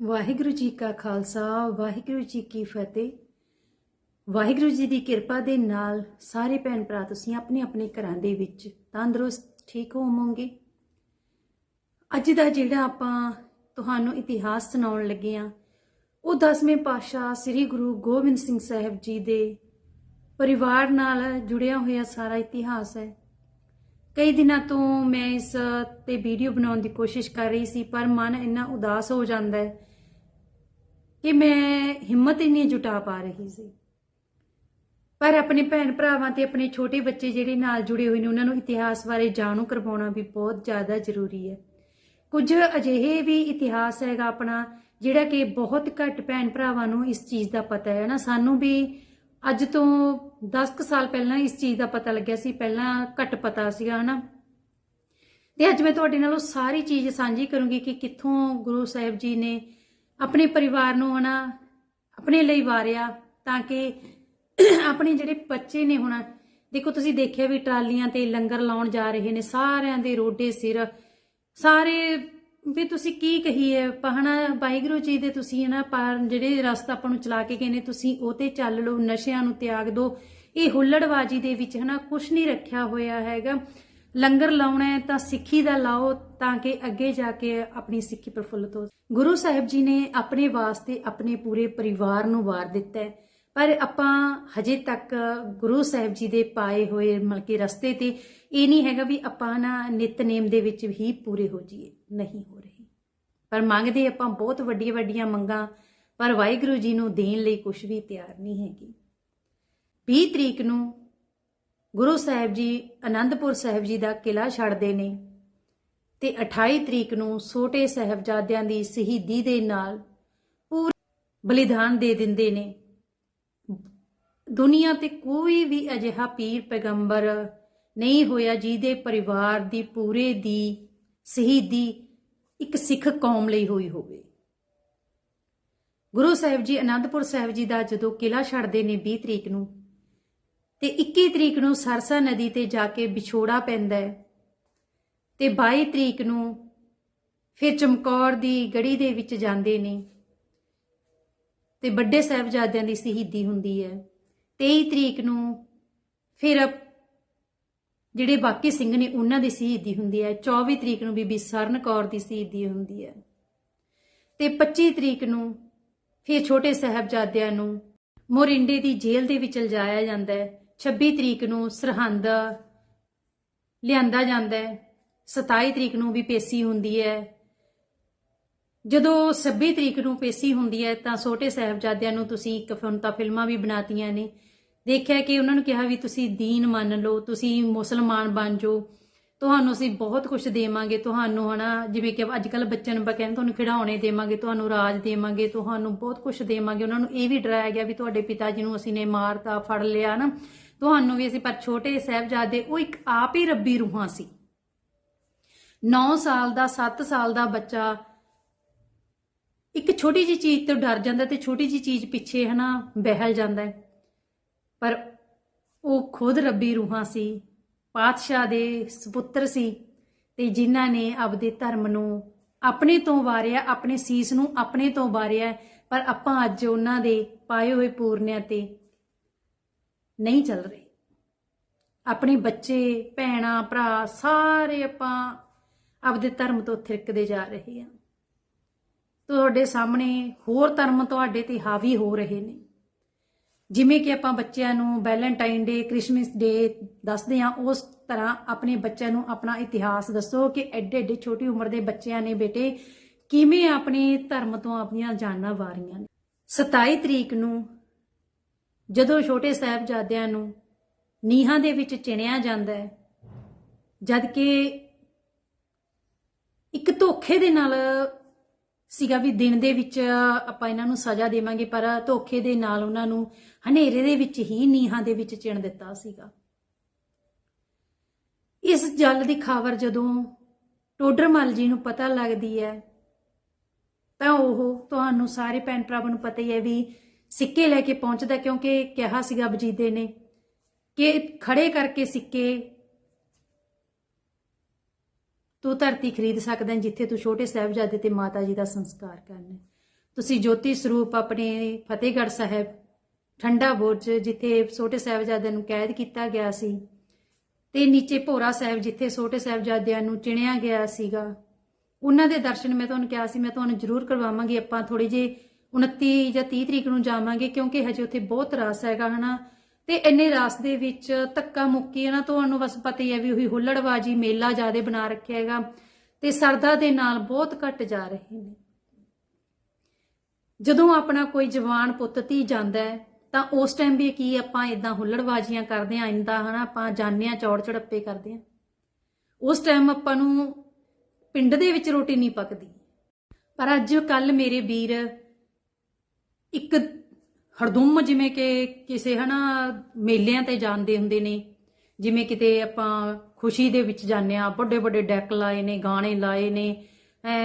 ਵਾਹਿਗੁਰੂ ਜੀ ਕਾ ਖਾਲਸਾ, ਵਾਹਿਗੁਰੂ ਜੀ ਕੀ ਫਤਿਹ। ਵਾਹਿਗੁਰੂ ਜੀ ਦੀ ਕਿਰਪਾ ਦੇ ਨਾਲ ਸਾਰੇ ਭੈਣ ਭਰਾ ਤੁਸੀਂ ਆਪਣੇ ਆਪਣੇ ਘਰਾਂ ਦੇ ਵਿੱਚ ਤੰਦਰੁਸਤ, ਠੀਕ ਹੋਵੋਗੇ। ਅੱਜ ਦਾ ਜਿਹੜਾ ਆਪਾਂ ਤੁਹਾਨੂੰ ਇਤਿਹਾਸ ਸੁਣਾਉਣ ਲੱਗੇ ਆ ਉਹ 10ਵੇਂ ਪਾਤਸ਼ਾਹ ਸ੍ਰੀ ਗੁਰੂ ਗੋਬਿੰਦ ਸਿੰਘ ਸਾਹਿਬ ਜੀ ਦੇ ਪਰਿਵਾਰ ਨਾਲ ਜੁੜਿਆ ਹੋਇਆ ਸਾਰਾ ਇਤਿਹਾਸ ਹੈ। ਕਈ ਦਿਨਾਂ ਤੋਂ ਮੈਂ ਇਸ ਤੇ ਵੀਡੀਓ ਬਣਾਉਣ ਦੀ ਕੋਸ਼ਿਸ਼ ਕਰ ਰਹੀ ਸੀ, ਪਰ ਮਨ ਇੰਨਾ ਉਦਾਸ ਹੋ ਜਾਂਦਾ ਹੈ ਕਿ ਮੈਂ ਹਿੰਮਤ ਹੀ ਨਹੀਂ ਜੁਟਾ ਪਾ ਰਹੀ ਸੀ। ਪਰ ਆਪਣੇ ਭੈਣ ਭਰਾਵਾਂ ਤੇ ਆਪਣੇ ਛੋਟੇ ਬੱਚੇ ਜਿਹੜੇ ਨਾਲ ਜੁੜੇ ਹੋਏ ਨੇ, ਉਹਨਾਂ ਨੂੰ ਇਤਿਹਾਸ ਬਾਰੇ ਜਾਣੂ ਕਰਵਾਉਣਾ ਵੀ ਬਹੁਤ ਜ਼ਿਆਦਾ ਜ਼ਰੂਰੀ ਹੈ। ਕੁਝ ਅਜਿਹੇ ਵੀ ਇਤਿਹਾਸ ਹੈਗਾ ਆਪਣਾ, ਜਿਹੜਾ ਕਿ ਬਹੁਤ ਘੱਟ ਭੈਣ ਭਰਾਵਾਂ ਨੂੰ ਇਸ ਚੀਜ਼ ਦਾ ਪਤਾ ਹੈ ਨਾ। ਸਾਨੂੰ ਵੀ ਅੱਜ ਤੋਂ 10 ਕੁ ਸਾਲ ਪਹਿਲਾਂ ਇਸ ਚੀਜ਼ ਦਾ ਪਤਾ ਲੱਗਿਆ ਸੀ, ਪਹਿਲਾਂ ਘੱਟ ਪਤਾ ਸੀਗਾ, ਹਨਾ। ਤੇ ਅੱਜ ਮੈਂ ਤੁਹਾਡੇ ਨਾਲ ਉਹ ਸਾਰੀ ਚੀਜ਼ ਸਾਂਝੀ ਕਰੂੰਗੀ ਕਿ ਕਿੱਥੋਂ ਗੁਰੂ ਸਾਹਿਬ ਜੀ ਨੇ ਆਪਣੇ ਪਰਿਵਾਰ ਨੂੰ, ਹਨਾ, ਆਪਣੇ ਲਈ ਵਾਰਿਆ ਤਾਂ ਕਿ ਆਪਣੇ ਜਿਹੜੇ ਬੱਚੇ ਨੇ ਹੁਣ, ਦੇਖੋ ਤੁਸੀਂ ਦੇਖਿਆ ਵੀ ਟਰਾਲੀਆਂ ਤੇ ਲੰਗਰ ਲਾਉਣ ਜਾ ਰਹੇ ਨੇ, ਸਾਰਿਆਂ ਦੇ ਰੋਡੇ ਸਿਰ, ਸਾਰੇ ਵੀ ਤੁਸੀਂ ਕੀ ਕਹੀਏ? ਪਹਣਾ ਵਾਹਿਗੁਰੂ ਜੀ ਦੇ ਤੁਸੀਂ ਨਾ ਪਾਰ ਜਿਹੜੇ ਰਸਤਾ ਆਪਾਂ ਨੂੰ ਚਲਾ ਕੇ ਗਏ ਨੇ, ਤੁਸੀਂ ਉਹ ਤੇ ਚੱਲ ਲਓ, ਨਸ਼ਿਆਂ ਨੂੰ ਤਿਆਗ ਦਿਓ ਇਹ ਹੁੱਲੜਬਾਜੀ ਦੇ ਵਿੱਚ ਹਨਾ ਕੁਝ ਨਹੀਂ ਰੱਖਿਆ ਹੋਇਆ ਹੈਗਾ। ਲੰਗਰ ਲਾਉਣਾ ਹੈ ਤਾਂ ਸਿੱਖੀ ਦਾ ਲਾਓ, ਤਾਂ ਕਿ ਅੱਗੇ ਜਾ ਕੇ ਆਪਣੀ ਸਿੱਖੀ ਪ੍ਰਫੁੱਲਤ ਹੋ ਗੁਰੂ ਸਾਹਿਬ ਜੀ ਨੇ ਆਪਣੇ ਵਾਸਤੇ ਆਪਣੇ ਪੂਰੇ ਪਰਿਵਾਰ ਨੂੰ ਵਾਰ ਦਿੱਤਾ ਹੈ। ਪਰ ਆਪਾਂ ਹਜੇ ਤੱਕ ਗੁਰੂ ਸਾਹਿਬ ਜੀ ਦੇ ਪਾਏ ਹੋਏ ਮਲਕੀ ਰਸਤੇ ਤੇ ਇਹ ਨਹੀਂ ਹੈਗਾ ਵੀ ਆਪਾਂ ਨਾ ਨਿਤਨੇਮ ਦੇ ਵਿੱਚ ਹੀ ਪੂਰੇ ਹੋ ਜਾਈਏ। ਨਹੀਂ ਹੋ ਰਹੇ। ਪਰ ਮੰਗਦੇ ਆਪਾਂ ਬਹੁਤ ਵੱਡੀਆਂ ਵੱਡੀਆਂ ਮੰਗਾਂ, ਪਰ ਵਾਹਿਗੁਰੂ ਜੀ ਨੂੰ ਦੇਣ ਲਈ ਕੁਝ ਵੀ ਤਿਆਰ ਨਹੀਂ ਹੈਗੀ। 20 ਤਰੀਕ ਨੂੰ ਗੁਰੂ ਸਾਹਿਬ ਜੀ ਆਨੰਦਪੁਰ ਸਾਹਿਬ ਜੀ ਦਾ ਕਿਲਾ ਛੱਡਦੇ ਨੇ ਤੇ 28 ਤਰੀਕ ਨੂੰ ਛੋਟੇ ਸਾਹਿਬਜ਼ਾਦਿਆਂ ਦੀ ਸ਼ਹੀਦੀ ਦੇ ਨਾਲ ਪੂਰਾ ਬਲੀਦਾਨ ਦੇ ਦਿੰਦੇ ਨੇ। ਦੁਨੀਆ ਤੇ ਕੋਈ ਵੀ ਅਜਿਹਾ ਪੀਰ ਪੈਗੰਬਰ ਨਹੀਂ ਹੋਇਆ ਜਿਹਦੇ ਪਰਿਵਾਰ ਦੀ, ਪੂਰੇ ਦੀ, ਸ਼ਹੀਦੀ ਇੱਕ ਸਿੱਖ ਕੌਮ ਲਈ ਹੋਈ ਹੋਵੇ। ਗੁਰੂ ਸਾਹਿਬ ਜੀ, ਅਨੰਦਪੁਰ ਸਾਹਿਬ ਜੀ ਦਾ ਜਦੋਂ ਕਿਲਾ ਛੱਡਦੇ ਨੇ 20 ਤਰੀਕ ਨੂੰ, ਤੇ 21 ਤਰੀਕ ਨੂੰ ਸਰਸਾ ਨਦੀ ਤੇ ਜਾ ਕੇ ਵਿਛੋੜਾ ਪੈਂਦਾ ਹੈ, ਤੇ 22 ਤਰੀਕ ਨੂੰ ਫਿਰ ਚਮਕੌਰ ਦੀ ਗੜੀ ਦੇ ਵਿੱਚ ਜਾਂਦੇ ਨੇ, ਤੇ ਵੱਡੇ ਸਾਹਿਬਜ਼ਾਦਿਆਂ ਦੀ ਸ਼ਹੀਦੀ ਹੁੰਦੀ ਹੈ। 23 ਤਰੀਕ ਨੂੰ ਫਿਰ ਜਿਹੜੇ ਬਾਕੀ ਸਿੰਘ ਨੇ ਉਹਨਾਂ ਦੀ ਸ਼ਹੀਦੀ ਹੁੰਦੀ ਹੈ 24 ਤਰੀਕ ਨੂੰ ਬੀਬੀ ਸਰਨ ਕੌਰ ਦੀ ਸ਼ਹੀਦੀ ਹੁੰਦੀ ਹੈ ਤੇ 25 ਤਰੀਕ ਨੂੰ ਫਿਰ ਛੋਟੇ ਸਾਹਿਬਜ਼ਾਦਿਆਂ ਨੂੰ ਮੋਰਿੰਡੇ ਦੀ ਜੇਲ੍ਹ ਦੇ ਵਿੱਚ ਲਜਾਇਆ ਜਾਂਦਾ ਹੈ 26 ਤਰੀਕ ਨੂੰ ਸਰਹੰਦ ਲਿਆਂਦਾ ਜਾਂਦਾ ਹੈ 27 ਤਰੀਕ ਨੂੰ ਵੀ ਪੇਸ਼ੀ ਹੁੰਦੀ ਹੈ। ਜਦੋਂ 26 ਤਰੀਕ ਨੂੰ ਪੇਸ਼ੀ ਹੁੰਦੀ ਹੈ ਤਾਂ ਛੋਟੇ ਸਾਹਿਬਜ਼ਾਦਿਆਂ ਨੂੰ ਤੁਸੀਂ ਇੱਕ ਹੁਣ ਤਾਂ ਫਿਲਮਾਂ ਵੀ ਬਣਾਤੀਆਂ ਨੇ ਦੇਖਿਆ ਕਿ ਉਹਨਾਂ ਨੂੰ ਕਿਹਾ ਵੀ ਤੁਸੀਂ ਦੀਨ ਮੰਨ ਲਓ, ਤੁਸੀਂ ਮੁਸਲਮਾਨ ਬਣ ਜਾਓ। ਤੁਹਾਨੂੰ ਅਸੀਂ ਬਹੁਤ ਕੁਝ ਦੇਵਾਂਗੇ, ਤੁਹਾਨੂੰ ਹਨਾ, ਜਿਵੇਂ ਕਿ ਅੱਜ ਕੱਲ ਬੱਚਿਆਂ ਨੂੰ ਕਹਿੰਦੇ ਤੁਹਾਨੂੰ ਖਿਡੌਣੇ ਦੇਵਾਂਗੇ, ਤੁਹਾਨੂੰ ਰਾਜ ਦੇਵਾਂਗੇ, ਤੁਹਾਨੂੰ ਬਹੁਤ ਕੁਝ ਦੇਵਾਂਗੇ। ਉਹਨਾਂ ਨੂੰ ਇਹ ਵੀ ਡਰਾਇਆ ਗਿਆ ਵੀ ਤੁਹਾਡੇ ਪਿਤਾ ਜੀ ਨੂੰ ਅਸੀਂ ਨੇ ਮਾਰਤਾ, ਫੜ ਲਿਆ ਨਾ ਤੁਹਾਨੂੰ ਵੀ ਅਸੀਂ, ਪਰ ਛੋਟੇ ਸਾਹਿਬਜ਼ਾਦੇ, ਉਹ ਇੱਕ ਆਪ ਹੀ ਰੱਬੀ ਰੂਹਾਂ ਸੀ। 9 ਸਾਲ ਦਾ 7 ਸਾਲ ਦਾ ਬੱਚਾ, ਇੱਕ ਛੋਟੀ ਜੀ ਚੀਜ਼ ਤੋਂ ਡਰ ਜਾਂਦਾ ਤੇ ਛੋਟੀ ਜੀ ਚੀਜ਼ ਪਿੱਛੇ ਹਨਾ ਬਹਿਲ ਜਾਂਦਾ ਹੈ। ਪਰ ਉਹ ਖੁਦ ਰੱਬੀ ਰੂਹਾਂ ਸੀ, ਪਾਤਸ਼ਾਹ ਦੇ ਸੁਪੁੱਤਰ ਸੀ ਤੇ ਜਿਨ੍ਹਾਂ ਨੇ ਆਪਦੇ ਧਰਮ ਨੂੰ ਆਪਣੇ ਤੋਂ ਵਾਰਿਆ, ਆਪਣੇ ਸੀਸ ਨੂੰ ਆਪਣੇ ਤੋਂ ਵਾਰਿਆ, ਪਰ ਆਪਾਂ ਅੱਜ ਉਹਨਾਂ ਦੇ ਪਾਏ ਹੋਏ ਪੂਰਨਿਆਂ ਤੇ ਨਹੀਂ ਚੱਲ ਰਹੇ। ਆਪਣੇ ਬੱਚੇ, ਭੈਣਾ, ਭਰਾ ਸਾਰੇ ਆਪਾਂ ਆਪਦੇ ਧਰਮ ਤੋਂ ਥਿਰਕਦੇ ਜਾ ਰਹੇ ਹਾਂ। ਤੁਹਾਡੇ ਸਾਹਮਣੇ ਹੋਰ ਧਰਮ ਤੁਹਾਡੇ ਤੇ ਹਾਵੀ ਹੋ ਰਹੇ ਨੇ। ਜਿਵੇਂ ਕਿ ਆਪਾਂ ਬੱਚਿਆਂ ਨੂੰ ਵੈਲੈਂਟਾਈਨ ਡੇ, ਕ੍ਰਿਸਮਸ ਡੇ ਦੱਸਦੇ ਆ ਉਸ ਤਰ੍ਹਾਂ ਆਪਣੇ ਬੱਚਿਆਂ ਨੂੰ ਆਪਣਾ ਇਤਿਹਾਸ ਦੱਸੋ ਕਿ ਐਡੇ ਐਡੇ ਛੋਟੀ ਉਮਰ ਦੇ ਬੱਚਿਆਂ ਨੇ ਬੇਟੇ ਕਿਵੇਂ ਆਪਣੇ ਧਰਮ ਤੋਂ ਆਪਣੀਆਂ ਜਾਨਾਂ ਵਾਰੀਆਂ ਨੇ। 27 ਤਰੀਕ ਨੂੰ ਜਦੋਂ ਛੋਟੇ ਸਾਹਿਬਜ਼ਾਦਿਆਂ ਨੂੰ ਨੀਹਾਂ ਦੇ ਵਿੱਚ ਚਿਣਿਆ ਜਾਂਦਾ ਹੈ ਜਦ ਕਿ ਇੱਕ ਧੋਖੇ ਦੇ ਨਾਲ ਸੀਗਾ ਵੀ ਦਿਨ ਦੇ ਵਿੱਚ ਆਪਾਂ ਇਹਨਾਂ ਨੂੰ ਸਜ਼ਾ ਦੇਵਾਂਗੇ, ਪਰ ਧੋਖੇ ਦੇ ਨਾਲ ਉਹਨਾਂ ਨੂੰ ਹਨੇਰੇ ਦੇ ਵਿੱਚ ਹੀ ਨੀਹਾਂ ਦੇ ਵਿੱਚ ਚਿਣ ਦਿੱਤਾ ਸੀਗਾ। ਇਸ ਜਲ ਦੀ ਖਬਰ ਜਦੋਂ ਟੋਡਰਮਲ ਜੀ ਨੂੰ ਪਤਾ ਲੱਗਦੀ ਹੈ, ਤਾਂ ਉਹ ਤੁਹਾਨੂੰ ਸਾਰੇ ਭੈਣ ਭਰਾਵਾਂ ਨੂੰ ਪਤਾ ਹੀ ਹੈ ਵੀ ਸਿੱਕੇ ਲੈ ਕੇ ਪਹੁੰਚਦਾ, ਕਿਉਂਕਿ ਕਿਹਾ ਸੀਗਾ ਵਜੀਦੇ ਨੇ ਕਿ ਖੜੇ ਕਰਕੇ ਸਿੱਕੇ ਤੂੰ ਧਰਤੀ ਖਰੀਦ ਸਕਦਾ ਜਿੱਥੇ ਤੂੰ ਛੋਟੇ ਸਾਹਿਬਜ਼ਾਦੇ ਤੇ ਮਾਤਾ ਜੀ ਦਾ ਸੰਸਕਾਰ ਕਰਨਾ ਤੁਸੀਂ ਜੋਤੀ ਸਰੂਪ ਆਪਣੇ ਫਤਿਹਗੜ੍ਹ ਸਾਹਿਬ, ਠੰਡਾ ਬੁਰਜ, ਜਿੱਥੇ ਛੋਟੇ ਸਾਹਿਬਜ਼ਾਦਿਆਂ ਨੂੰ ਕੈਦ ਕੀਤਾ ਗਿਆ ਸੀ ਤੇ ਨੀਚੇ ਭੋਰਾ ਸਾਹਿਬ, ਜਿੱਥੇ ਛੋਟੇ ਸਾਹਿਬਜ਼ਾਦਿਆਂ ਨੂੰ ਚਿਣਿਆ ਗਿਆ ਸੀਗਾ। ਉਹਨਾਂ ਦੇ ਦਰਸ਼ਨ ਮੈਂ ਤੁਹਾਨੂੰ ਕਿਹਾ ਸੀ, ਮੈਂ ਤੁਹਾਨੂੰ ਜ਼ਰੂਰ ਕਰਵਾਵਾਂਗੀ। ਆਪਾਂ ਥੋੜੇ ਜੇ 29 ਜਾਂ 30 ਤਰੀਕ ਨੂੰ ਜਾਵਾਂਗੇ, ਕਿਉਂਕਿ ਹਜੇ ਉੱਥੇ ਬਹੁਤ ਰਸ ਹੈਗਾ, ਹਨਾ? ਤੇ ਇੰਨੇ ਰਸ ਦੇ ਵਿੱਚ ਧੱਕਾ ਮੁੱਕੀ ਇਹਨਾਂ ਤੁਹਾਨੂੰ ਬਸ ਪਤਾ ਹੀ ਹੈ ਵੀ ਉਹੀ ਹੁੱਲੜਬਾਜੀ ਮੇਲਾ ਜ਼ਿਆਦਾ ਬਣਾ ਰੱਖਿਆ ਹੈਗਾ ਤੇ ਸਰਦਾ ਦੇ ਨਾਲ ਬਹੁਤ ਘਟ ਜਾ ਰਹੇ ਨੇ। ਜਦੋਂ ਆਪਣਾ ਕੋਈ ਜਵਾਨ ਪੁੱਤ ਧੀ ਜਾਂਦਾ ਹੈ, ਤਾਂ ਉਸ ਟਾਈਮ ਵੀ ਕੀ ਆਪਾਂ ਇਦਾਂ ਹੁੱਲੜਬਾਜ਼ੀਆਂ ਕਰਦੇ ਆਂ ਇੰਦਾ ਹਨਾ ਆਪਾਂ ਜਾਣਦੇ ਆਂ ਚੌੜ ਚੜੱਪੇ ਕਰਦੇ ਆਂ ਉਸ ਟਾਈਮ ਆਪਾਂ ਨੂੰ ਪਿੰਡ ਦੇ ਵਿੱਚ ਰੋਟੀ ਨਹੀਂ ਪੱਕਦੀ। ਪਰ ਅੱਜ ਕੱਲ ਮੇਰੇ ਵੀਰ ਇੱਕ ਹਰਦੁੰਮ ਜਿਵੇਂ ਕਿ ਕਿਸੇ ਹਨਾ ਮੇਲਿਆਂ ਤੇ ਜਾਂਦੇ ਹੁੰਦੇ ਨੇ, ਜਿਵੇਂ ਕਿਤੇ ਆਪਾਂ ਖੁਸ਼ੀ ਦੇ ਵਿੱਚ ਜਾਂਦੇ ਆ ਵੱਡੇ ਵੱਡੇ ਡੈਕ ਲਾਏ ਨੇ, ਗਾਣੇ ਲਾਏ ਨੇ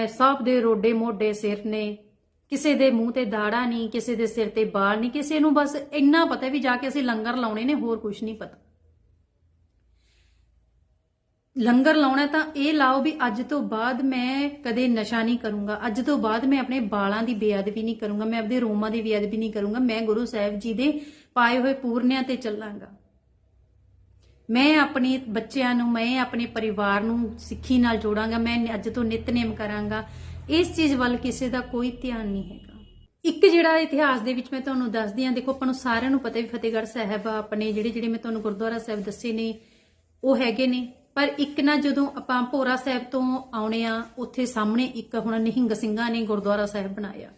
ਸਭ ਦੇ ਰੋਡੇ ਮੋਢੇ ਸਿਰ ਨੇ, ਕਿਸੇ ਦੇ ਮੂੰਹ ਤੇ ਦਾੜਾ ਨਹੀਂ, ਕਿਸੇ ਦੇ ਸਿਰ ਤੇ ਬਾਲ ਨਹੀਂ, ਕਿਸੇ ਨੂੰ ਬਸ ਇੰਨਾ ਪਤਾ ਵੀ ਜਾ ਕੇ ਅਸੀਂ ਲੰਗਰ ਲਾਉਣੇ ਨੇ, ਹੋਰ ਕੁਝ ਨਹੀਂ ਪਤਾ। ਲੰਗਰ ਲਾਉਣਾ ਤਾਂ ਇਹ ਲਾਓ ਵੀ ਅੱਜ ਤੋਂ ਬਾਅਦ ਮੈਂ ਕਦੇ ਨਸ਼ਾ ਨਹੀਂ ਕਰੂੰਗਾ। ਅੱਜ ਤੋਂ ਬਾਅਦ ਮੈਂ ਆਪਣੇ ਬਾਲਾਂ ਦੀ ਬੇਅਦਬੀ ਨਹੀਂ ਕਰੂੰਗਾ। ਮੈਂ ਆਪਣੇ ਰੋਮਾਂ ਦੀ ਬੇਅਦਬੀ ਨਹੀਂ ਕਰੂੰਗਾ। ਮੈਂ ਗੁਰੂ ਸਾਹਿਬ ਜੀ ਦੇ ਪਾਏ ਹੋਏ ਪੂਰਨਿਆਂ ਤੇ ਚੱਲਾਂਗਾ। ਮੈਂ ਆਪਣੇ ਬੱਚਿਆਂ ਨੂੰ, ਮੈਂ ਆਪਣੇ ਪਰਿਵਾਰ ਨੂੰ ਸਿੱਖੀ ਨਾਲ ਜੋੜਾਂਗਾ। ਮੈਂ ਅੱਜ ਤੋਂ ਨਿਤਨੇਮ ਕਰਾਂਗਾ। ਇਸ ਚੀਜ਼ ਵੱਲ ਕਿਸੇ ਦਾ ਕੋਈ ਧਿਆਨ ਨਹੀਂ ਹੈਗਾ। ਇੱਕ ਜਿਹੜਾ ਇਤਿਹਾਸ ਦੇ ਵਿੱਚ ਮੈਂ ਤੁਹਾਨੂੰ ਦੱਸਦੀ ਹਾਂ, ਦੇਖੋ ਆਪਾਂ ਨੂੰ ਸਾਰਿਆਂ ਨੂੰ ਪਤਾ ਵੀ ਫਤਿਹਗੜ੍ਹ ਸਾਹਿਬ ਆਪਣੇ ਜਿਹੜੇ ਜਿਹੜੇ ਮੈਂ ਤੁਹਾਨੂੰ ਗੁਰਦੁਆਰਾ ਸਾਹਿਬ ਦੱਸੇ ਨੇ, ਉਹ ਹੈਗੇ ਨੇ। ਪਰ ਇੱਕ ਨਾ ਜਦੋਂ ਆਪਾਂ ਭੋਰਾ ਸਾਹਿਬ ਤੋਂ ਆਉਣੇ ਆ, ਉੱਥੇ ਸਾਹਮਣੇ ਇੱਕ ਹੁਣ ਨਿਹੰਗ ਸਿੰਘਾਂ ਨੇ ਗੁਰਦੁਆਰਾ ਸਾਹਿਬ ਬਣਾਇਆ।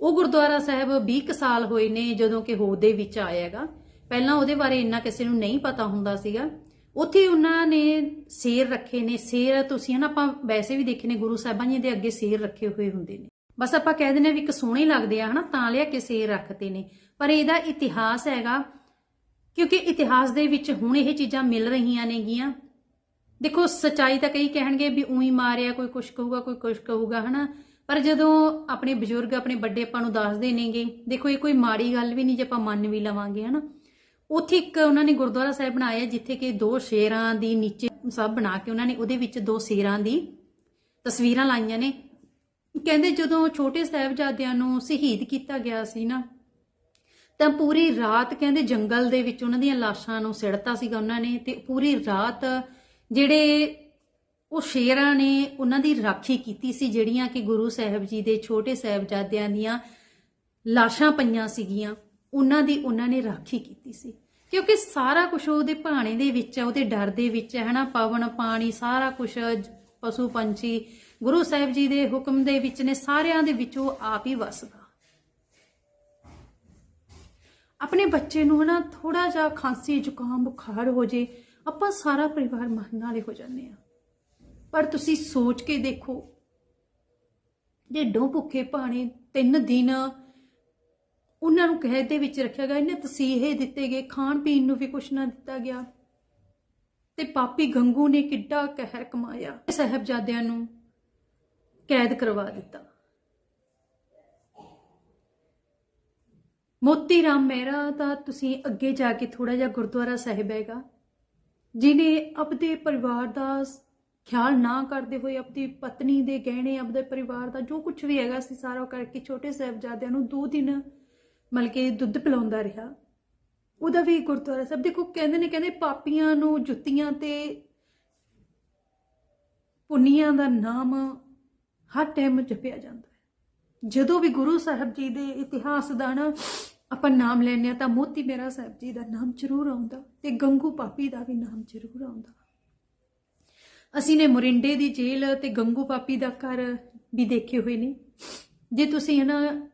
ਉਹ ਗੁਰਦੁਆਰਾ ਸਾਹਿਬ 20 ਕੁ ਸਾਲ ਹੋਏ ਨੇ ਜਦੋਂ ਕਿ ਹੋਦ ਦੇ ਵਿੱਚ ਆਇਆਗਾ ਪਹਿਲਾਂ ਉਹਦੇ ਬਾਰੇ ਇੰਨਾ ਕਿਸੇ ਨੂੰ ਨਹੀਂ ਪਤਾ ਹੁੰਦਾ ਸੀਗਾ। ਉੱਥੇ ਉਹਨਾਂ ਨੇ ਸ਼ੇਰ ਰੱਖੇ ਨੇ। ਸ਼ੇਰ ਤੁਸੀਂ ਹਨਾ, ਆਪਾਂ ਵੈਸੇ ਵੀ ਦੇਖੇ ਨੇ, ਗੁਰੂ ਸਾਹਿਬਾਂ ਜੀ ਦੇ ਅੱਗੇ ਸ਼ੇਰ ਰੱਖੇ ਹੋਏ ਹੁੰਦੇ ਨੇ। ਬਸ ਆਪਾਂ ਕਹਿ ਦਿੰਦੇ ਵੀ ਇੱਕ ਸੋਹਣੇ ਲੱਗਦੇ ਆ ਹਨਾ, ਤਾਂ ਲਿਆ ਕੇ ਸ਼ੇਰ ਰੱਖਦੇ ਨੇ। ਪਰ ਇਹਦਾ ਇਤਿਹਾਸ ਹੈਗਾ, ਕਿਉਂਕਿ ਇਤਿਹਾਸ ਦੇ ਵਿੱਚ ਹੁਣ ਇਹ ਚੀਜ਼ਾਂ ਮਿਲ ਰਹੀਆਂ ਨੇਗੀਆਂ। ਦੇਖੋ, ਸਚਾਈ ਤਾਂ ਕਈ ਕਹਿਣਗੇ ਵੀ ਉਹੀ ਮਾਰਿਆ, ਕੋਈ ਕੁਛ ਕਹੂਗਾ, ਕੋਈ ਕੁਛ ਕਹੂਗਾ, ਹਨਾ? ਪਰ ਜਦੋਂ ਆਪਣੇ ਬਜ਼ੁਰਗ, ਆਪਣੇ ਵੱਡੇ ਆਪਾਂ ਨੂੰ ਦੱਸਦੇ ਨੇਗੇ, ਦੇਖੋ, ਇਹ ਕੋਈ ਮਾੜੀ ਗੱਲ ਵੀ ਨਹੀਂ ਜੇ ਆਪਾਂ ਮੰਨ ਵੀ ਲਵਾਂਗੇ, ਹਨਾ? ਉੱਥੇ ਇੱਕ ਉਹਨਾਂ ਨੇ ਗੁਰਦੁਆਰਾ ਸਾਹਿਬ ਬਣਾਇਆ, ਜਿੱਥੇ ਕਿ ਦੋ ਸ਼ੇਰਾਂ ਦੀ ਨੀਚੇ ਸਭ ਬਣਾ ਕੇ ਉਹਨਾਂ ਨੇ ਉਹਦੇ ਵਿੱਚ ਦੋ ਸ਼ੇਰਾਂ ਦੀ ਤਸਵੀਰਾਂ ਲਾਈਆਂ ਨੇ। ਕਹਿੰਦੇ ਜਦੋਂ ਛੋਟੇ ਸਾਹਿਬਜ਼ਾਦਿਆਂ ਨੂੰ ਸ਼ਹੀਦ ਕੀਤਾ ਗਿਆ ਸੀ ਨਾ, ਤਾਂ ਪੂਰੀ ਰਾਤ ਕਹਿੰਦੇ ਜੰਗਲ ਦੇ ਵਿੱਚ ਉਹਨਾਂ ਦੀਆਂ ਲਾਸ਼ਾਂ ਨੂੰ ਸਿੜਤਾ ਸੀਗਾ ਉਹਨਾਂ ਨੇ ਤੇ ਪੂਰੀ ਰਾਤ ਜਿਹੜੇ ਉਹ ਸ਼ੇਰਾਂ ਨੇ ਉਹਨਾਂ ਦੀ ਰਾਖੀ ਕੀਤੀ ਸੀ, ਜਿਹੜੀਆਂ ਕਿ ਗੁਰੂ ਸਾਹਿਬ ਜੀ ਦੇ ਛੋਟੇ ਸਾਹਿਬਜ਼ਾਦਿਆਂ ਦੀਆਂ ਲਾਸ਼ਾਂ ਪਈਆਂ ਸੀਗੀਆਂ, ਉਹਨਾਂ ਦੀ ਉਹਨਾਂ ਨੇ ਰਾਖੀ ਕੀਤੀ ਸੀ। ਕਿਉਂਕਿ ਸਾਰਾ ਕੁਝ ਉਹਦੇ ਭਾਣੇ ਦੇ ਵਿੱਚ ਹੈ, ਉਹਦੇ ਡਰ ਦੇ ਵਿੱਚ ਹੈ, ਹਨਾ? ਪਵਨ, ਪਾਣੀ, ਸਾਰਾ ਕੁਝ ਪਸ਼ੂ, ਪੰਛੀ, ਗੁਰੂ ਸਾਹਿਬ ਜੀ ਦੇ ਹੁਕਮ ਦੇ ਵਿੱਚ ਨੇ, ਸਾਰਿਆਂ ਦੇ ਵਿੱਚ ਉਹ ਆਪ ਹੀ ਵਸਦਾ। ਆਪਣੇ ਬੱਚੇ ਨੂੰ ਹਨਾ ਥੋੜਾ ਜਿਹਾ ਖਾਂਸੀ, ਜ਼ੁਕਾਮ, ਬੁਖਾਰ ਹੋ ਜੇ ਆਪਾਂ ਸਾਰਾ ਪਰਿਵਾਰ ਮਰਨ ਵਾਲੇ ਹੋ ਜਾਂਦੇ ਆ ਪਰ ਤੁਸੀਂ ਸੋਚ ਕੇ ਦੇਖੋ ਡੇਢੋਂ ਭੁੱਖੇ ਭਾਣੇ ਤਿੰਨ ਦਿਨ ਉਹਨਾਂ ਨੂੰ ਕਹਿ ਦੇ ਵਿੱਚ ਰੱਖਿਆ ਗਿਆ, ਇਹਨੇ ਤਸੀਹੇ ਦਿੱਤੇ ਗਏ, ਖਾਣ ਪੀਣ ਨੂੰ ਵੀ ਕੁਛ ਨਾ ਦਿੱਤਾ ਗਿਆ। ਤੇ ਪਾਪੀ ਗੰਗੂ ਨੇ ਕਿੱਡਾ ਕਹਿਰ ਕਮਾਇਆ, ਸਹਿਬਜ਼ਾਦਿਆਂ ਨੂੰ ਕੈਦ ਕਰਵਾ ਦਿੱਤਾ। ਮੋਤੀ ਰਾਮ ਮਹਿਰਾ ਦਾ ਤੁਸੀਂ ਅੱਗੇ ਜਾ ਕੇ ਥੋੜਾ ਜਿਹਾ ਗੁਰਦੁਆਰਾ ਸਾਹਿਬ ਹੈਗਾ ਜਿਨੇ ਆਪਦੇ ਪਰਿਵਾਰ ਦਾ ਖਿਆਲ ਨਾ ਕਰਦੇ ਹੋਏ ਆਪਣੀ ਪਤਨੀ ਦੇ ਗਹਿਣੇ ਆਪਦੇ ਪਰਿਵਾਰ ਦਾ ਜੋ ਕੁਝ ਵੀ ਹੈਗਾ ਸੀ ਸਾਰਾ ਕਰਕੇ ਛੋਟੇ ਸਾਹਿਬਜ਼ਾਦਿਆਂ ਨੂੰ ਦੋ ਦਿਨ ਮਤਲਬ ਕਿ ਦੁੱਧ ਪਿਲਾਉਂਦਾ ਰਿਹਾ। ਉਹਦਾ ਵੀ ਗੁਰਦੁਆਰਾ ਸਾਹਿਬ, ਦੇਖੋ ਕਹਿੰਦੇ ਨੇ ਕਹਿੰਦੇ ਪਾਪੀਆਂ ਨੂੰ ਜੁੱਤੀਆਂ ਤੇ ਪੁੰਨੀਆਂ ਦਾ ਨਾਮ ਹਰ ਟਾਈਮ ਜਪਿਆ ਜਾਂਦਾ ਹੈ। ਜਦੋਂ ਵੀ ਗੁਰੂ ਸਾਹਿਬ ਜੀ ਦੇ ਇਤਿਹਾਸ ਦਾ ਨਾ ਆਪਾਂ ਨਾਮ ਲੈਂਦੇ ਆ ਤਾਂ ਮੋਤੀ ਮੇਰਾ ਸਾਹਿਬ ਜੀ ਦਾ ਨਾਮ ਜ਼ਰੂਰ ਆਉਂਦਾ ਤੇ ਗੰਗੂ ਪਾਪੀ ਦਾ ਵੀ ਨਾਮ ਜ਼ਰੂਰ ਆਉਂਦਾ। ਅਸੀਂ ਨੇ ਮੁਰਿੰਡੇ ਦੀ ਜੇਲ੍ਹ ਤੇ ਗੰਗੂ ਪਾਪੀ ਦਾ ਘਰ ਵੀ ਦੇਖੇ ਹੋਏ ਨੇ। ਜੇ ਤੁਸੀਂ ਨਾ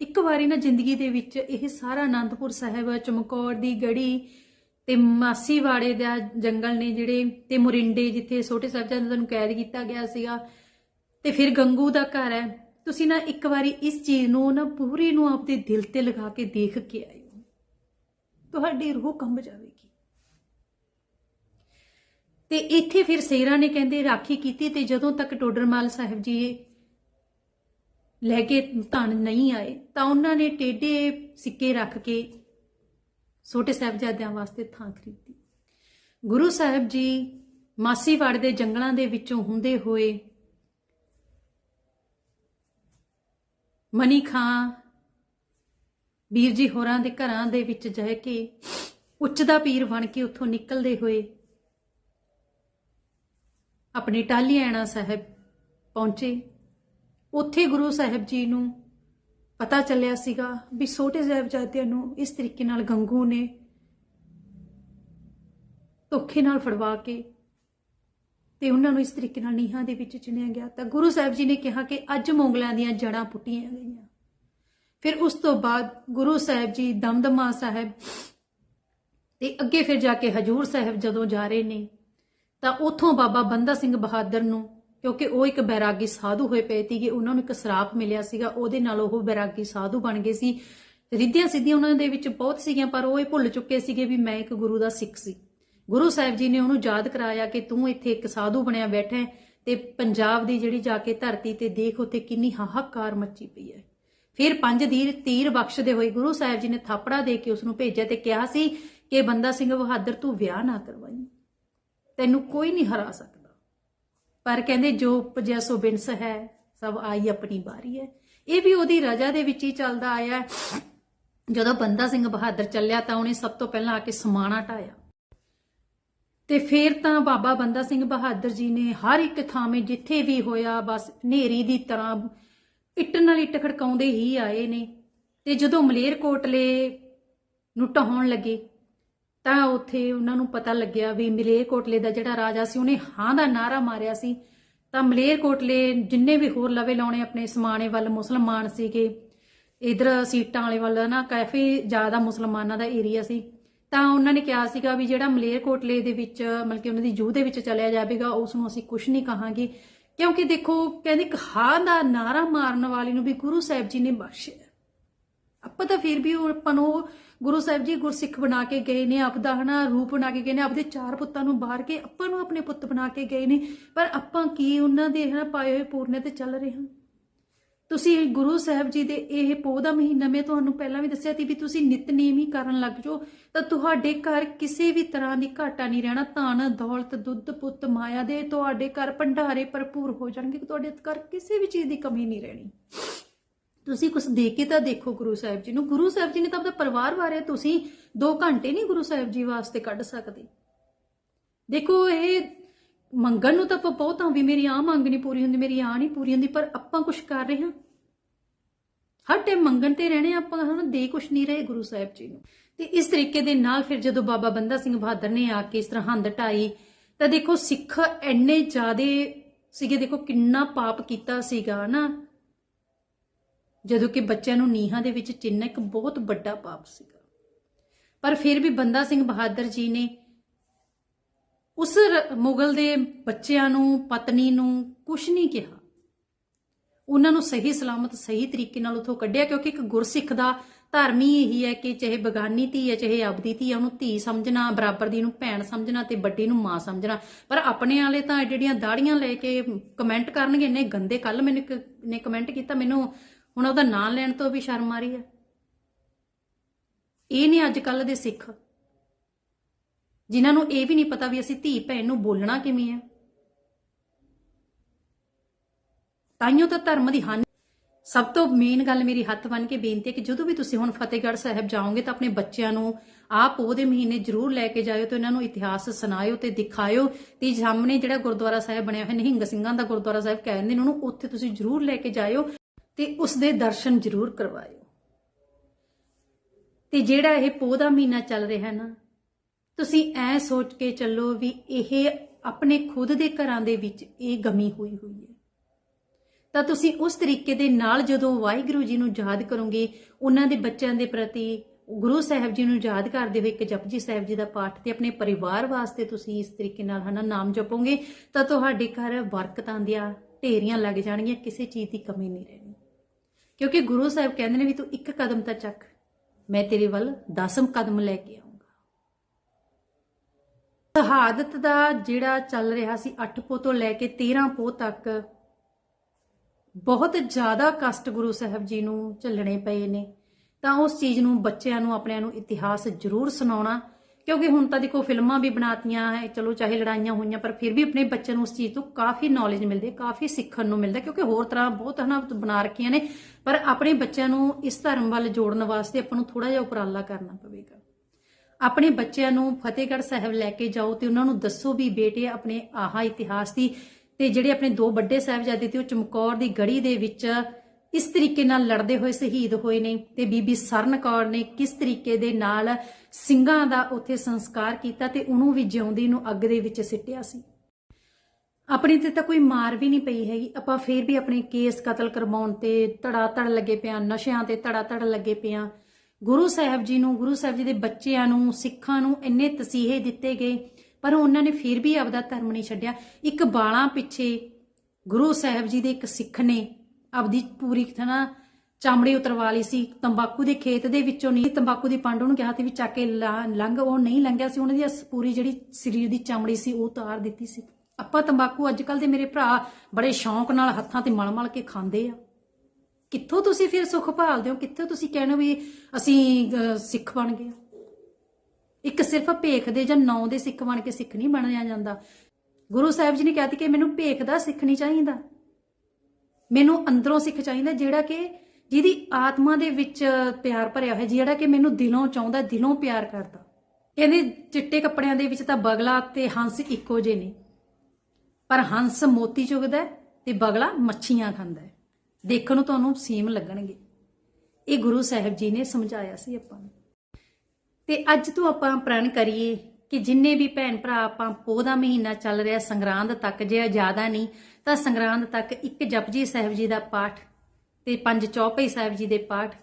ਇੱਕ ਵਾਰੀ ਨਾ ਜ਼ਿੰਦਗੀ ਦੇ ਵਿੱਚ ਇਹ ਸਾਰਾ ਆਨੰਦਪੁਰ ਸਾਹਿਬ, ਚਮਕੌਰ ਦੀ ਗੜੀ ਤੇ ਮਾਸੀਵਾੜੇ ਦਾ ਜੰਗਲ ਨੇ ਜਿਹੜੇ ਤੇ ਮੁਰਿੰਡੇ ਜਿੱਥੇ ਛੋਟੇ ਸਾਹਿਬਜ਼ਾਦਿਆਂ ਨੂੰ ਕੈਦ ਕੀਤਾ ਗਿਆ ਸੀਗਾ ਤੇ ਫਿਰ ਗੰਗੂ ਦਾ ਘਰ ਹੈ। ਤੁਸੀਂ ਨਾ ਇੱਕ ਵਾਰੀ ਇਸ ਚੀਜ਼ ਨੂੰ ਨਾ ਪੂਰੀ ਨੂੰ ਆਪਦੇ ਦਿਲ ਤੇ ਲਗਾ ਕੇ ਦੇਖ ਕੇ ਆਇਓ। ਤੁਹਾਡੀ ਰੂਹ ਕੰਬ ਜਾਵੇਗੀ। ਤੇ ਇੱਥੇ ਫਿਰ ਸੇਰਾ ਨੇ ਕਹਿੰਦੇ, ਰਾਖੀ ਕੀਤੀ ਤੇ ਜਦੋਂ ਤੱਕ ਟੋਡਰਮਾਲ ਸਾਹਿਬ ਜੀ ਲੈ ਕੇ ਧਨ ਨਹੀਂ ਆਏ, ਤਾਂ ਉਹਨਾਂ ਨੇ ਟੇਡੇ ਸਿੱਕੇ ਰੱਖ ਕੇ ਛੋਟੇ ਸਾਹਿਬਜ਼ਾਦਿਆਂ ਵਾਸਤੇ ਥਾਂ ਖਰੀਦੀ। ਗੁਰੂ ਸਾਹਿਬ ਜੀ ਮਾਸੀਵਾੜ ਦੇ ਜੰਗਲਾਂ ਦੇ ਵਿੱਚੋਂ ਹੁੰਦੇ ਹੋਏ ਮਨੀ ਖਾਂ। ਵੀਰ ਜੀ ਹੋਰਾਂ ਦੇ ਘਰਾਂ ਦੇ ਵਿੱਚ ਜਾ ਕੇ ਉੱਚ ਦਾ ਪੀਰ ਬਣ ਕੇ ਉੱਥੋਂ ਨਿਕਲਦੇ ਹੋਏ ਆਪਣੇ ਟਾਹਲੀਆਣਾ ਸਾਹਿਬ ਪਹੁੰਚੇ। ਉੱਥੇ ਗੁਰੂ ਸਾਹਿਬ ਜੀ ਨੂੰ ਪਤਾ ਚੱਲਿਆ ਸੀਗਾ ਵੀ ਛੋਟੇ ਸਾਹਿਬਜ਼ਾਦਿਆਂ ਨੂੰ ਇਸ ਤਰੀਕੇ ਨਾਲ ਗੰਗੂ ਨੇ ਧੋਖੇ ਨਾਲ ਫੜਵਾ ਕੇ ਤੇ ਉਹਨਾਂ ਨੂੰ ਇਸ ਤਰੀਕੇ ਨਾਲ ਨੀਹਾਂ ਦੇ ਵਿੱਚ ਚਿਣਿਆ ਗਿਆ। ਤਾਂ ਗੁਰੂ ਸਾਹਿਬ ਜੀ ਨੇ ਕਿਹਾ ਕਿ ਅੱਜ ਮੋਗਲਾਂ ਦੀਆਂ ਜੜਾਂ ਪੁੱਟੀਆਂ ਗਈਆਂ। ਫਿਰ ਉਸ ਤੋਂ ਬਾਅਦ ਗੁਰੂ ਸਾਹਿਬ ਜੀ ਦਮਦਮਾ ਸਾਹਿਬ ਤੇ ਅੱਗੇ ਫਿਰ ਜਾ ਕੇ ਹਜੂਰ ਸਾਹਿਬ ਜਦੋਂ ਜਾ ਰਹੇ ਨੇ, ਤਾਂ ਉਥੋਂ ਬਾਬਾ ਬੰਦਾ ਸਿੰਘ ਬਹਾਦਰ ਨੂੰ, ਕਿਉਂਕਿ ਉਹ ਇੱਕ ਬੈਰਾਗੀ ਸਾਧੂ ਹੋਏ ਪਏ ਸੀਗੇ, ਉਹਨਾਂ ਨੂੰ ਇੱਕ ਸਰਾਪ ਮਿਲਿਆ ਸੀਗਾ, ਉਹਦੇ ਨਾਲ ਉਹ ਬੈਰਾਗੀ ਸਾਧੂ ਬਣ ਗਏ ਸੀ। ਰਿੱਧੀਆਂ ਸਿੱਧੀਆਂ ਉਹਨਾਂ ਦੇ ਵਿੱਚ ਬਹੁਤ ਸੀਗੀਆਂ, ਪਰ ਉਹ ਇਹ ਭੁੱਲ ਚੁੱਕੇ ਸੀਗੇ ਵੀ ਮੈਂ ਇੱਕ ਗੁਰੂ ਦਾ ਸਿੱਖ ਸੀ। ਗੁਰੂ ਸਾਹਿਬ ਜੀ ਨੇ ਉਹਨੂੰ ਯਾਦ ਕਰਾਇਆ ਕਿ ਤੂੰ ਇੱਥੇ ਇੱਕ ਸਾਧੂ ਬਣਿਆ ਬੈਠਾ ਹੈ ਤੇ ਪੰਜਾਬ ਦੀ ਜਿਹੜੀ ਜਾ ਕੇ ਧਰਤੀ ਤੇ ਦੇਖ ਉੱਥੇ ਕਿੰਨੀ ਹਾਹਾਕਾਰ ਮੱਚੀ ਪਈ ਹੈ। ਫਿਰ ਪੰਜ ਦੀਰ ਤੀਰ ਬਖਸ਼ਦੇ ਹੋਏ ਗੁਰੂ ਸਾਹਿਬ ਜੀ ਨੇ ਥਾਪੜਾ ਦੇ ਕੇ ਉਸ ਨੂੰ ਭੇਜਿਆ ਤੇ ਕਿਹਾ ਸੀ ਕਿ ਬੰਦਾ ਸਿੰਘ ਬਹਾਦਰ, ਤੂੰ ਵਿਆਹ ਨਾ ਕਰਵਾਈ। ਤੈਨੂੰ ਕੋਈ ਨਹੀਂ ਹਰਾ ਸਕਦਾ। ਪਰ ਕਹਿੰਦੇ, ਜੋ ਉਪਜਿਆ ਸੋ ਬਿੰਸ ਹੈ, ਸਭ ਆਈ ਆਪਣੀ ਵਾਰੀ ਹੈ। ਇਹ ਵੀ ਉਹਦੀ ਰਜਾ ਦੇ ਵਿੱਚ ਹੀ ਚੱਲਦਾ ਆਇਆ ਜਦੋਂ ਬੰਦਾ ਸਿੰਘ ਬਹਾਦਰ ਚੱਲਿਆ ਤਾਂ ਉਹਨੇ ਸਭ ਤੋਂ ਪਹਿਲਾਂ ਆ ਕੇ ਸਮਾਣਾ ਢਾਇਆ ਤੇ ਫਿਰ ਤਾਂ ਬਾਬਾ ਬੰਦਾ ਸਿੰਘ ਬਹਾਦਰ ਜੀ ਨੇ ਹਰ ਇੱਕ ਥਾਵੇਂ ਜਿੱਥੇ ਵੀ ਹੋਇਆ ਬਸ ਨੇਰੀ ਦੀ ਤਰ੍ਹਾਂ ਇੱਟ ਨਾਲ ਇੱਟ ਖੜਕਾਉਂਦੇ ਹੀ ਆਏ ਨੇ। ਤੇ ਜਦੋਂ ਮਲੇਰਕੋਟਲੇ ਨੂੰ ਢਾਉਣ ਲੱਗੇ, ਤਾਂ ਉੱਥੇ ਉਹਨਾਂ ਨੂੰ ਪਤਾ ਲੱਗਿਆ ਵੀ ਮਲੇਰਕੋਟਲੇ ਦਾ ਜਿਹੜਾ ਰਾਜਾ ਸੀ, ਉਹਨੇ ਹਾਂ ਦਾ ਨਾਰਾ ਮਾਰਿਆ ਸੀ। ਤਾਂ ਮਲੇਰਕੋਟਲੇ ਜਿੰਨੇ ਵੀ ਹੋਰ ਲਵੇ ਲਾਉਣੇ ਆਪਣੇ ਸਮਾਣੇ ਵੱਲ ਮੁਸਲਮਾਨ ਸੀਗੇ, ਇਧਰ ਸੀਟਾਂ ਵਾਲੇ ਵੱਲ ਨਾ ਕਾਫੀ ਜ਼ਿਆਦਾ ਮੁਸਲਮਾਨਾਂ ਦਾ ਏਰੀਆ ਸੀ। ਤਾਂ ਉਹਨਾਂ ਨੇ ਕਿਹਾ ਸੀਗਾ ਵੀ ਜਿਹੜਾ ਮਲੇਰਕੋਟਲੇ ਦੇ ਵਿੱਚ, ਮਤਲਬ ਕਿ ਉਹਨਾਂ ਦੀ ਜੂਹ ਦੇ ਵਿੱਚ ਚਲਿਆ ਜਾਵੇਗਾ ਉਸ ਨੂੰ ਅਸੀਂ ਕੁਝ ਨਹੀਂ ਕਹਾਂਗੇ। ਕਿਉਂਕਿ ਦੇਖੋ, ਕਹਿੰਦੇ ਕਹਾ ਦਾ ਨਾਰਾ ਮਾਰਨ ਵਾਲੇ ਨੂੰ ਵੀ ਗੁਰੂ ਸਾਹਿਬ ਜੀ ਨੇ ਬਖਸ਼ਿਆ। ਆਪਾਂ ਤਾਂ ਫਿਰ ਵੀ ਆਪਾਂ ਨੂੰ ਗੁਰੂ ਸਾਹਿਬ ਜੀ ਗੁਰਸਿੱਖ ਬਣਾ ਕੇ ਗਏ ਨੇ ਆਪਦਾ ਹਨਾ ਰੂਪ ਬਣਾ ਕੇ ਗਏ ਨੇ, ਆਪਦੇ ਚਾਰ ਪੁੱਤਾਂ ਨੂੰ ਬਾਹਰ ਕੇ ਆਪਾਂ ਨੂੰ ਆਪਣੇ ਪੁੱਤ ਬਣਾ ਕੇ ਗਏ ਨੇ। ਪਰ ਆਪਾਂ ਕੀ ਉਹਨਾਂ ਦੇ ਹਨਾ, ਪਾਏ ਹੋਏ ਪੂਰਨੇ ਤੇ ਚੱਲ ਰਹੇ ਹਾਂ? ਤੁਸੀਂ ਗੁਰੂ ਸਾਹਿਬ ਜੀ ਦੇ ਇਹ ਪੋਹ ਦਾ ਮਹੀਨਾ ਮੈਂ ਤੁਹਾਨੂੰ ਪਹਿਲਾਂ ਵੀ ਦੱਸਿਆ ਸੀ ਵੀ ਤੁਸੀਂ ਨਿਤਨੇਮ ਹੀ ਕਰਨ ਲੱਗ ਜਾਓ, ਤਾਂ ਤੁਹਾਡੇ ਘਰ ਕਿਸੇ ਵੀ ਤਰ੍ਹਾਂ ਦੀ ਘਾਟਾ ਨਹੀਂ ਰਹਿਣਾ, ਧਨ, ਦੌਲਤ, ਦੁੱਧ, ਪੁੱਤ, ਮਾਇਆ ਦੇ ਤੁਹਾਡੇ ਘਰ ਭੰਡਾਰੇ ਭਰਪੂਰ ਹੋ ਜਾਣਗੇ ਤੁਹਾਡੇ ਘਰ ਕਿਸੇ ਵੀ ਚੀਜ਼ ਦੀ ਕਮੀ ਨਹੀਂ ਰਹਿਣੀ। ਤੁਸੀਂ ਕੁਝ ਦੇ ਕੇ ਤਾਂ ਦੇਖੋ ਗੁਰੂ ਸਾਹਿਬ ਜੀ ਨੂੰ। ਗੁਰੂ ਸਾਹਿਬ ਜੀ ਨੇ ਤਾਂ ਆਪਣਾ ਪਰਿਵਾਰ ਬਾਰੇ ਤੁਸੀਂ 2 ਘੰਟੇ ਨਹੀਂ ਗੁਰੂ ਸਾਹਿਬ ਜੀ ਵਾਸਤੇ ਕੱਢ ਸਕਦੇ। ਦੇਖੋ, ਇਹ ਮੰਗਣ ਨੂੰ ਤਾਂ ਆਪਾਂ ਬਹੁਤ ਆ ਵੀ, ਮੇਰੀ ਆ ਮੰਗ ਨਹੀਂ ਪੂਰੀ ਹੁੰਦੀ, ਮੇਰੀ ਆ ਨਹੀਂ ਪੂਰੀ ਹੁੰਦੀ, ਪਰ ਆਪਾਂ ਕੁਝ ਕਰ ਰਹੇ ਹਾਂ। ਹਰ ਟਾਈਮ ਮੰਗਣ ਤੇ ਰਹਿਣੇ ਆਪਾਂ ਹੁਣ ਦੇ ਕੁਛ ਨਹੀਂ ਰਹੇ ਗੁਰੂ ਸਾਹਿਬ ਜੀ ਨੂੰ। ਤੇ ਇਸ ਤਰੀਕੇ ਦੇ ਨਾਲ ਫਿਰ ਜਦੋਂ ਬਾਬਾ ਬੰਦਾ ਸਿੰਘ ਬਹਾਦਰ ਨੇ ਆ ਕੇ ਇਸ ਤਰ੍ਹਾਂ ਹੰਦ ਢਾਈ, ਤਾਂ ਦੇਖੋ ਸਿੱਖ ਐਨੇ ਜ਼ਿਆਦੇ ਸੀਗੇ, ਦੇਖੋ ਕਿੰਨਾ ਪਾਪ ਕੀਤਾ ਸੀਗਾ ਨਾ ਜਦੋਂ ਕਿ ਬੱਚਿਆਂ ਨੂੰ ਨੀਹਾਂ ਦੇ ਵਿੱਚ ਚਿੰਨ੍ਹ ਇੱਕ ਬਹੁਤ ਵੱਡਾ ਪਾਪ ਸੀਗਾ। ਪਰ ਫਿਰ ਵੀ ਬੰਦਾ ਸਿੰਘ ਬਹਾਦਰ ਜੀ ਨੇ ਉਸ ਰ- ਮੁਗਲ ਦੇ ਬੱਚਿਆਂ ਨੂੰ, ਪਤਨੀ ਨੂੰ ਕੁਝ ਨਹੀਂ ਕਿਹਾ। ਉਹਨਾਂ ਨੂੰ ਸਹੀ ਸਲਾਮਤ, ਸਹੀ ਤਰੀਕੇ ਨਾਲ ਉਥੋਂ ਕੱਢਿਆ, ਕਿਉਂਕਿ ਇੱਕ ਗੁਰਸਿੱਖ ਦਾ ਧਰਮ ਹੀ ਇਹੀ ਹੈ ਕਿ ਚਾਹੇ ਬਗਾਨੀ ਧੀ ਹੈ, ਚਾਹੇ ਆਪਦੀ ਧੀ ਹੈ, ਉਹਨੂੰ ਧੀ ਸਮਝਣਾ, ਬਰਾਬਰ ਦੀ ਨੂੰ ਭੈਣ ਸਮਝਣਾ ਤੇ ਵੱਡੀ ਨੂੰ ਮਾਂ ਸਮਝਣਾ। ਪਰ ਆਪਣੇ ਵਾਲੇ ਤਾਂ ਜਿਹੜੀਆਂ ਦਾੜੀਆਂ ਲੈ ਕੇ ਕਮੈਂਟ ਕਰਨਗੇ, ਇੰਨੇ ਗੰਦੇ ਕੱਲ ਮੈਨੂੰ ਇੱਕ, ਨੇ ਕਮੈਂਟ ਕੀਤਾ, ਮੈਨੂੰ ਹੁਣ ਉਹਦਾ ਨਾਂ ਲੈਣ ਤੋਂ ਵੀ ਸ਼ਰਮ ਆ ਰਹੀ ਹੈ। ਇਹ ਨੇ ਅੱਜ ਕੱਲ ਦੇ ਸਿੱਖ, ਜਿਨ੍ਹਾਂ ਨੂੰ ਇਹ ਵੀ ਨਹੀਂ ਪਤਾ ਵੀ ਅਸੀਂ ਧੀ ਭੈਣ ਨੂੰ ਬੋਲਣਾ ਕਿਵੇਂ ਹੈ। ਤਾਈਓ ਤਾਂ ਧਰਮ ਦੀ ਹਾਨੀ। ਸਭ ਤੋਂ ਮੇਨ ਗੱਲ ਮੇਰੀ ਹੱਥ ਬੰਨ ਕੇ ਬੇਨਤੀ ਹੈ ਕਿ ਜਦੋਂ ਵੀ ਤੁਸੀਂ ਹੁਣ ਫਤਿਹਗੜ੍ਹ ਸਾਹਿਬ ਜਾਓਗੇ ਤਾਂ ਆਪਣੇ ਬੱਚਿਆਂ ਨੂੰ ਆਪ ਉਹਦੇ ਮਹੀਨੇ ਜ਼ਰੂਰ ਲੈ ਕੇ ਜਾਇਓ ਤੇ ਉਹਨਾਂ ਨੂੰ ਇਤਿਹਾਸ ਸੁਣਾਇਓ ਤੇ ਦਿਖਾਇਓ ਤੇ ਸਾਹਮਣੇ ਜਿਹੜਾ ਗੁਰਦੁਆਰਾ ਸਾਹਿਬ ਬਣਿਆ ਹੋਇਆ ਨਿਹੰਗ ਸਿੰਘਾਂ ਦਾ ਗੁਰਦੁਆਰਾ ਸਾਹਿਬ ਕਹਿੰਦੇ ਨੇ, ਉਹਨੂੰ ਉੱਥੇ ਤੁਸੀਂ ਜ਼ਰੂਰ ਲੈ ਕੇ ਜਾਇਓ ਤੇ ਉਸ ਦੇ ਦਰਸ਼ਨ ਜ਼ਰੂਰ ਕਰਵਾਇਓ। ਤੇ ਜਿਹੜਾ ਇਹ ਪੋਹ ਦਾ ਮਹੀਨਾ ਚੱਲ ਰਿਹਾ ਨਾ, ਤੁਸੀਂ ਐ ਸੋਚ ਕੇ ਚੱਲੋ ਵੀ ਇਹ ਆਪਣੇ ਖੁਦ ਦੇ ਘਰਾਂ ਦੇ ਵਿੱਚ ਇਹ ਗਮੀ ਹੋਈ ਹੋਈ ਹੈ। ਤਾਂ ਤੁਸੀਂ ਉਸ ਤਰੀਕੇ ਦੇ ਨਾਲ ਜਦੋਂ ਵਾਹਿਗੁਰੂ ਜੀ ਨੂੰ ਯਾਦ ਕਰੋਗੇ, ਉਹਨਾਂ ਦੇ ਬੱਚਿਆਂ ਦੇ ਪ੍ਰਤੀ, ਗੁਰੂ ਸਾਹਿਬ ਜੀ ਨੂੰ ਯਾਦ ਕਰਦੇ ਹੋਏ ਇੱਕ ਜਪਜੀ ਸਾਹਿਬ ਜੀ ਦਾ ਪਾਠ ਤੇ ਆਪਣੇ ਪਰਿਵਾਰ ਵਾਸਤੇ ਤੁਸੀਂ ਇਸ ਤਰੀਕੇ ਨਾਲ ਹਨਾ ਨਾਮ ਜਪੋਗੇ, ਤਾਂ ਤੁਹਾਡੇ ਘਰ ਬਰਕਤਾਂ ਦੀਆਂ ਢੇਰੀਆਂ ਲੱਗ ਜਾਣਗੀਆਂ, ਕਿਸੇ ਚੀਜ਼ ਦੀ ਕਮੀ ਨਹੀਂ ਰਹਿਣੀ। ਕਿਉਂਕਿ ਗੁਰੂ ਸਾਹਿਬ ਕਹਿੰਦੇ ਨੇ ਵੀ ਤੂੰ ਇੱਕ ਕਦਮ ਤਾਂ ਚੱਕ, ਮੈਂ ਤੇਰੇ ਵੱਲ 10 ਕਦਮ ਲੈ ਕੇ ਆਉਂਗਾ। ਸ਼ਹਾਦਤ ਦਾ ਜਿਹੜਾ ਚੱਲ ਰਿਹਾ ਸੀ 8 ਪੋ ਤੋਂ ਲੈ ਕੇ 13 ਪੋ ਤੱਕ ਬਹੁਤ ਜ਼ਿਆਦਾ ਕਸ਼ਟ ਗੁਰੂ ਸਾਹਿਬ ਜੀ ਨੂੰ ਝੱਲਣੇ ਪਏ ਨੇ। ਤਾਂ ਉਸ ਚੀਜ਼ ਨੂੰ ਬੱਚਿਆਂ ਨੂੰ, ਆਪਣਿਆਂ ਨੂੰ ਇਤਿਹਾਸ ਜ਼ਰੂਰ ਸੁਣਾਉਣਾ, ਕਿਉਂਕਿ ਹੁਣ ਤਾਂ ਦੇਖੋ ਫਿਲਮਾਂ ਵੀ ਬਣਾਤੀਆਂ ਹੈ, ਚਲੋ ਚਾਹੇ ਲੜਾਈਆਂ ਹੋਈਆਂ, ਪਰ ਫਿਰ ਵੀ ਆਪਣੇ ਬੱਚਿਆਂ ਨੂੰ ਉਸ ਚੀਜ਼ ਤੋਂ ਕਾਫੀ ਨੌਲੇਜ ਮਿਲਦੀ ਹੈ, ਕਾਫੀ ਸਿੱਖਣ ਨੂੰ ਮਿਲਦਾ ਕਿਉਂਕਿ ਹੋਰ ਤਰ੍ਹਾਂ ਬਹੁਤ ਹਨਾ ਬਣਾ ਰੱਖੀਆਂ ਨੇ। ਪਰ ਆਪਣੇ ਬੱਚਿਆਂ ਨੂੰ ਇਸ ਧਰਮ ਵੱਲ ਜੋੜਨ ਵਾਸਤੇ ਆਪਾਂ ਨੂੰ ਥੋੜਾ ਜਿਹਾ ਉਪਰਾਲਾ ਕਰਨਾ ਪਵੇਗਾ। ਆਪਣੇ ਬੱਚਿਆਂ ਨੂੰ ਫਤਿਹਗੜ੍ਹ ਸਾਹਿਬ ਲੈ ਕੇ ਜਾਓ ਤੇ ਉਹਨਾਂ ਨੂੰ ਦੱਸੋ ਵੀ ਬੇਟੇ, ਆਪਣੇ ਆਹਾ ਇਤਿਹਾਸ ਦੀ ਤੇ ਜਿਹੜੇ ਆਪਣੇ ਦੋ ਵੱਡੇ ਸਾਹਿਬਜ਼ਾਦੇ ਤੇ ਉਹ ਚਮਕੌਰ ਦੀ ਗੜੀ ਦੇ ਵਿੱਚ ਇਸ ਤਰੀਕੇ ਨਾਲ ਲੜਦੇ ਹੋਏ ਸ਼ਹੀਦ ਹੋਏ ਨੇ ਤੇ ਬੀਬੀ ਸਰਨ ਕੌਰ ਨੇ ਕਿਸ ਤਰੀਕੇ ਦੇ ਨਾਲ ਸਿੰਘਾਂ ਦਾ ਉੱਥੇ ਸੰਸਕਾਰ ਕੀਤਾ ਤੇ ਉਹਨੂੰ ਵੀ ਜਿਉਂਦੀ ਨੂੰ ਅੱਗ ਦੇ ਵਿੱਚ ਸਿੱਟਿਆ ਸੀ। ਆਪਣੇ ਤੇ ਤਾਂ ਕੋਈ ਮਾਰ ਵੀ ਨਹੀਂ ਪਈ ਹੈਗੀ। ਆਪਾਂ ਫੇਰ ਵੀ ਆਪਣੇ ਕੇਸ ਕਤਲ ਕਰਵਾਉਣ ਤੇ ਧੜਾ ਧੜ ਲੱਗੇ ਪਿਆ, ਨਸ਼ਿਆਂ ਤੇ ਧੜਾ ਧੜ ਲੱਗੇ ਪਿਆ। ਗੁਰੂ ਸਾਹਿਬ ਜੀ ਨੂੰ, ਗੁਰੂ ਸਾਹਿਬ ਜੀ ਦੇ ਬੱਚਿਆਂ ਨੂੰ, ਸਿੱਖਾਂ ਨੂੰ ਇੰਨੇ ਤਸੀਹੇ ਦਿੱਤੇ ਗਏ ਪਰ ਉਹਨਾਂ ਨੇ ਫਿਰ ਵੀ ਆਪਦਾ ਧਰਮ ਨਹੀਂ ਛੱਡਿਆ। ਇੱਕ ਬਾਲਾਂ ਪਿੱਛੇ ਗੁਰੂ ਸਾਹਿਬ ਜੀ ਦੇ ਇੱਕ ਸਿੱਖ ਨੇ ਆਪਦੀ ਪੂਰੀ ਤਰ੍ਹਾਂ ਚਾਮੜੀ ਉਤਰਵਾ ਲਈ ਸੀ। ਤੰਬਾਕੂ ਦੇ ਖੇਤ ਦੇ ਵਿੱਚੋਂ ਨਹੀਂ, ਤੰਬਾਕੂ ਦੀ ਪੰਡ ਉਹਨੂੰ ਕਿਹਾ ਤੇ ਵੀ ਚੱਕ ਕੇ ਲਾ- ਲੰਘ। ਉਹ ਨਹੀਂ ਲੰਘਿਆ ਸੀ, ਉਹਨਾਂ ਦੀ ਅਸ- ਪੂਰੀ ਜਿਹੜੀ ਸਰੀਰ ਦੀ ਚਮੜੀ ਸੀ, ਉਹ ਉਤਾਰ ਦਿੱਤੀ ਸੀ। ਆਪਾਂ ਤੰਬਾਕੂ ਅੱਜ ਕੱਲ ਦੇ ਮੇਰੇ ਭਰਾ ਬੜੇ ਸ਼ੌਂਕ ਨਾਲ ਹੱਥਾਂ ਤੇ ਮਲ ਮਲ ਕੇ ਖਾਂਦੇ ਆ। ਕਿੱਥੋਂ ਤੁਸੀਂ ਫਿਰ ਸੁੱਖ ਭਾਲਦੇ ਹੋ? ਕਿੱਥੋਂ ਤੁਸੀਂ ਕਹਿੰਦੇ ਹੋ ਵੀ ਅਸੀਂ ਸਿੱਖ ਬਣ ਗਏ ਇੱਕ ਸਿਰਫ ਭੇਖ ਦੇ ਜਾਂ ਨੌ ਦੇ ਸਿੱਖ ਬਣ ਕੇ ਸਿੱਖ ਨਹੀਂ ਬਣਿਆ ਜਾਂਦਾ। ਗੁਰੂ ਸਾਹਿਬ ਜੀ ਨੇ ਕਹਿਤੀ ਕਿ ਮੈਨੂੰ ਭੇਖ ਦਾ ਸਿੱਖ ਨਹੀਂ ਚਾਹੀਦਾ। ਮੈਨੂੰ ਅੰਦਰੋਂ ਸਿੱਖ ਚਾਹੀਦਾ ਜਿਹੜਾ ਕਿ ਜਿਹਦੀ ਆਤਮਾ ਦੇ ਵਿੱਚ ਪਿਆਰ ਭਰਿਆ ਹੋਇਆ, ਜਿਹੜਾ ਕਿ ਮੈਨੂੰ ਦਿਲੋਂ ਚਾਹੁੰਦਾ, ਦਿਲੋਂ ਪਿਆਰ ਕਰਦਾ। ਕਹਿੰਦੇ ਚਿੱਟੇ ਕੱਪੜਿਆਂ ਦੇ ਵਿੱਚ ਤਾਂ ਬਗਲਾ ਤੇ ਹੰਸ ਇੱਕੋ ਜਿਹੇ ਨੇ। ਪਰ ਹੰਸ ਮੋਤੀ ਚੁਗਦਾ ਹੈ ਤੇ ਬਗਲਾ ਮੱਛੀਆਂ ਖਾਂਦਾ ਦੇਖਣ ਨੂੰ ਤੁਹਾਨੂੰ ਸੀਮ ਲੱਗਣਗੇ। ਇਹ ਗੁਰੂ ਸਾਹਿਬ ਜੀ ਨੇ ਸਮਝਾਇਆ ਸੀ ਆਪਾਂ ਨੂੰ। ਤੇ ਅੱਜ ਤੋਂ ਆਪਾਂ ਪ੍ਰਣ ਕਰੀਏ ਕਿ ਜਿੰਨੇ ਵੀ ਭੈਣ ਭਰਾ ਆਪਾਂ ਪੋਹ ਦਾ ਮਹੀਨਾ ਚੱਲ ਰਿਹਾ, ਸੰਗਰਾਂਦ ਤੱਕ ਜੇ ਜ਼ਿਆਦਾ ਨਹੀਂ, ਤਾਂ ਸੰਗਰਾਂਦ ਤੱਕ ਇੱਕ ਜਪਜੀ ਸਾਹਿਬ ਜੀ ਦਾ ਪਾਠ ਤੇ ਪੰਜ ਚੌਪਈ ਸਾਹਿਬ ਜੀ ਦੇ ਪਾਠ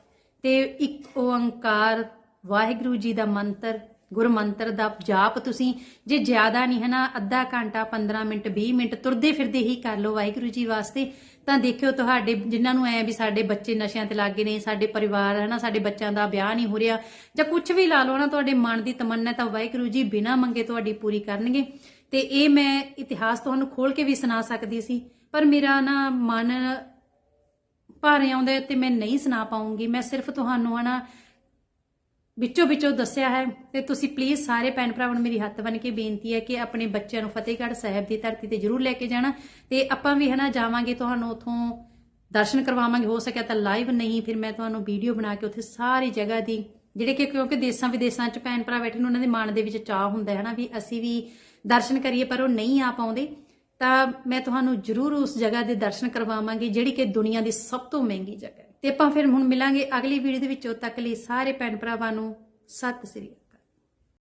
ਤੇ ਇੱਕ ਓੰਕਾਰ, ਵਾਹਿਗੁਰੂ ਜੀ ਦਾ ਮੰਤਰ ਗੁਰ ਮੰਤਰ ਦਾ ਜਾਪ ਤੁਸੀਂ ਜੇ ਜ਼ਿਆਦਾ ਨਹੀਂ ਹੈ ਨਾ, ਅੱਧਾ ਘੰਟਾ 15 ਮਿੰਟ 20 ਮਿੰਟ ਤੁਰਦੇ ਫਿਰਦੇ ਹੀ ਕਰ ਲਓ ਵਾਹਿਗੁਰੂ ਜੀ ਵਾਸਤੇ। ਤਾਂ ਦੇਖਿਓ ਤੁਹਾਡੇ, ਜਿਨ੍ਹਾਂ ਨੂੰ ਐ ਵੀ ਸਾਡੇ ਬੱਚੇ ਨਸ਼ਿਆਂ ਤੇ ਲੱਗੇ ਨੇ, ਸਾਡੇ ਪਰਿਵਾਰ ਹੈ ਨਾ ਸਾਡੇ ਬੱਚਿਆਂ ਦਾ ਵਿਆਹ ਨਹੀਂ ਹੋ ਰਿਹਾ, ਜਾਂ ਕੁਝ ਵੀ ਲਾ ਲਓ ਨਾ, ਤੁਹਾਡੇ ਮਨ ਦੀ ਤਮੰਨਾ ਤਾਂ ਵਾਹਿਗੁਰੂ ਜੀ ਬਿਨਾ ਮੰਗੇ ਤੁਹਾਡੀ ਪੂਰੀ ਕਰਨਗੇ। ਤੇ ਇਹ ਮੈਂ ਇਤਿਹਾਸ ਤੁਹਾਨੂੰ ਖੋਲ ਕੇ ਵੀ ਸੁਣਾ ਸਕਦੀ ਸੀ, ਪਰ ਮੇਰਾ ਨਾ ਮਨ ਭਾਰੇ ਆਉਂਦੇ ਤੇ ਮੈਂ ਨਹੀਂ ਸੁਣਾ ਪਾਉਂਗੀ। ਮੈਂ ਸਿਰਫ ਤੁਹਾਨੂੰ, ਹਨਾ ਵਿੱਚੋਂ ਵਿੱਚੋਂ ਦੱਸਿਆ ਹੈ ਤੇ ਤੁਸੀਂ ਪਲੀਜ਼ ਸਾਰੇ ਭੈਣ ਭਰਾਵਾਂ ਨੂੰ ਮੇਰੀ ਹੱਥ ਬਨ ਕੇ ਬੇਨਤੀ ਹੈ ਕਿ ਆਪਣੇ ਬੱਚਿਆਂ ਨੂੰ ਫਤਿਹਗੜ੍ਹ ਸਾਹਿਬ ਦੀ ਧਰਤੀ ਤੇ ਜਰੂਰ ਲੈ ਕੇ ਜਾਣਾ ਤੇ ਆਪਾਂ ਵੀ ਹਨਾ ਜਾਵਾਂਗੇ, ਤੁਹਾਨੂੰ ਉਥੋਂ ਦਰਸ਼ਨ ਕਰਵਾਵਾਂਗੇ, ਹੋ ਸਕਿਆ ਤਾਂ ਲਾਈਵ ਨਹੀਂ, ਫਿਰ ਮੈਂ ਤੁਹਾਨੂੰ ਵੀਡੀਓ ਬਣਾ ਕੇ ਉੱਥੇ ਸਾਰੀ ਜਗ੍ਹਾ ਦੀ ਜਿਹੜੇ ਕਿ ਕਿਉਂਕਿ ਦੇਸਾਂ ਵਿਦੇਸਾਂ 'ਚ ਭੈਣ ਭਰਾ ਬੈਠੇ ਨੇ, ਉਹਨਾਂ ਦੇ ਮਨ ਦੇ ਵਿੱਚ ਚਾਹ ਹੁੰਦਾ ਹੈ ਨਾ ਵੀ ਅਸੀਂ ਵੀ ਦਰਸ਼ਨ ਕਰੀਏ, ਪਰ ਉਹ ਨਹੀਂ ਆ ਪਾਉਂਦੇ ਤਾਂ ਮੈਂ ਤੁਹਾਨੂੰ ਜਰੂਰ ਉਸ ਜਗ੍ਹਾ ਦੇ ਦਰਸ਼ਨ ਕਰਵਾਵਾਂਗੀ, ਜਿਹੜੀ ਕਿ ਦੁਨੀਆ ਦੀ ਸਭ ਤੋਂ ਮਹਿੰਗੀ ਜਗ੍ਹਾ ਹੈ। ਤੇ ਆਪਾਂ ਫਿਰ ਹੁਣ ਮਿਲਾਂਗੇ ਅਗਲੀ ਵੀਡੀਓ ਦੇ ਵਿੱਚ ਉਦੋਂ ਤੱਕ ਲਈ ਸਾਰੇ ਭੈਣ ਭਰਾਵਾਂ ਨੂੰ ਸਤਿ ਸ੍ਰੀ ਅਕਾਲ।